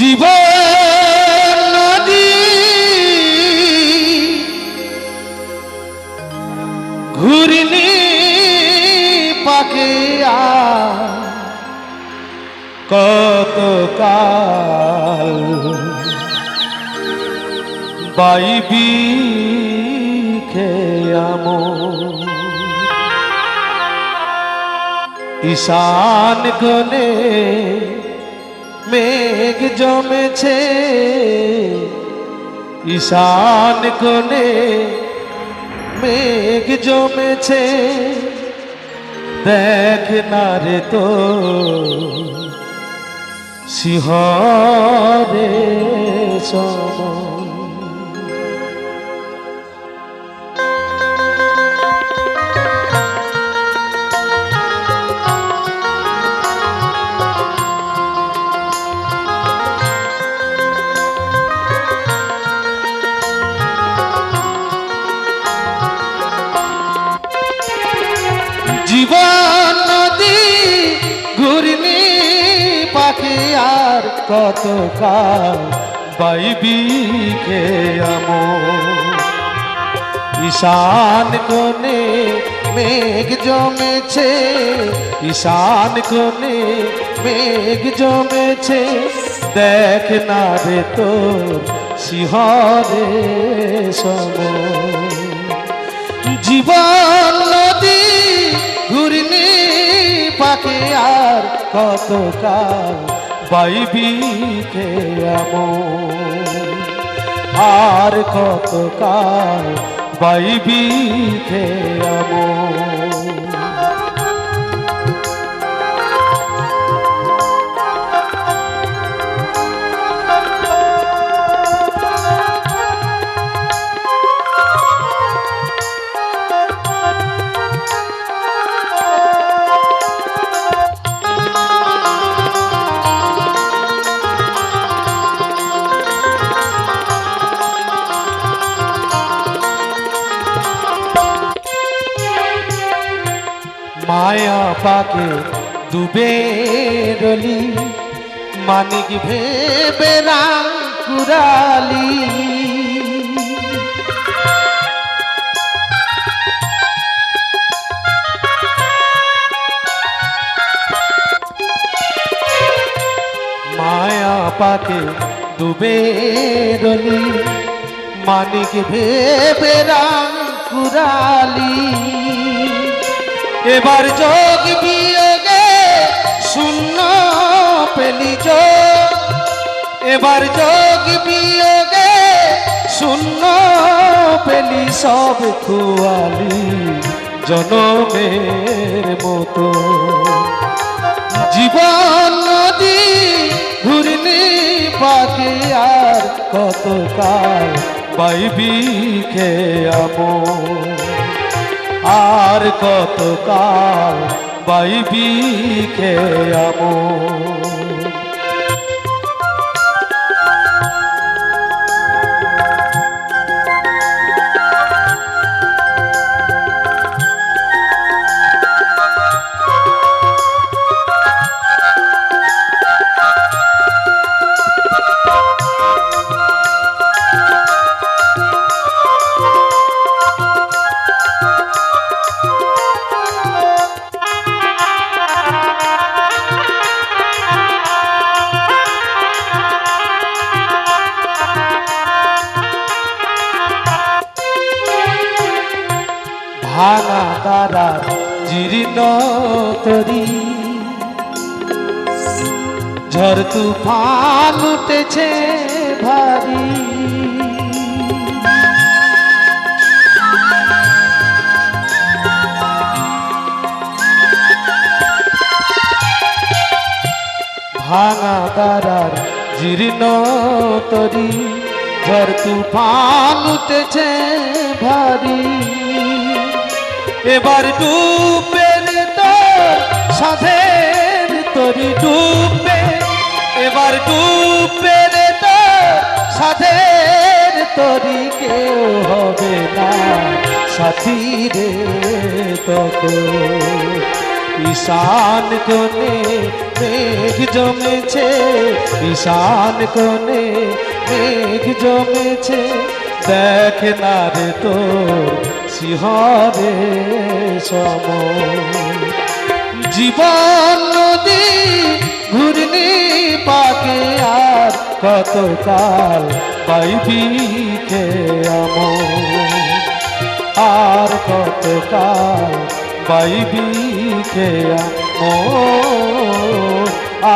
জীবন নদী। ঘুরনি পাকে কত কাল। বাইবি খেয়াম ঈশান কোণে মেঘ জমেছে ঈশান কোণে মেঘ জমেছে। দেখ না রে তো সিহরে সম কত কাল বাইবি কে ঈশান কোণে মেঘ জমেছে, ঈশান কোণে মেঘ জমেছে। দেখ না রে তোর সিংহরে সম জীবন নদী ঘুরনি পাখি আর কত কাল বাইবি খেয়াম আর কত কাল পাইবি বাইবি খেয়াম মায়া পাকে ডুবে রলি মানিক ভেবে কুরালি মায়া পাকে ডুবে রলি মানিক ভেবে কুরালি এবার যোগ বিয়োগে শূন্য পেলি যোগ। এবার যোগ বিয়োগে শূন্য পেলি সব খুয়ালি জনমের মতো। জীবন নদী ঘুরনি পাকে আর কত কাল খেয়ামো আর কতকাল বাইবি খেয়ামো ভাঙা তারা জীর্ণ তরি। ঝড় তুফান উঠেছে ভারী। ভাঙা তারার জীর্ণ তরি। ঝড় তুফান উঠেছে ভারী। এবার ডুবে তোর সাধের তরি ডুবে। এবার ডুবে তোর সাধের তরি কেউ হবে না। সাথী রে তখন ঈশান কোণে মেঘ জমেছে, ঈশান কোণে মেঘ জমেছে। দেখ না রে শিহরে সম জীবন নদী ঘূর্ণি পাকে আর কতকাল পাইবি কে আমন আর কতকাল পাইবি খেয়া মো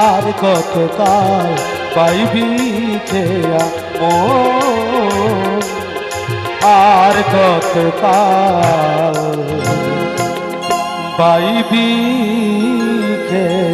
আর কতকাল পাইবি খেয়া মো আর কত পাইবি খেয়ে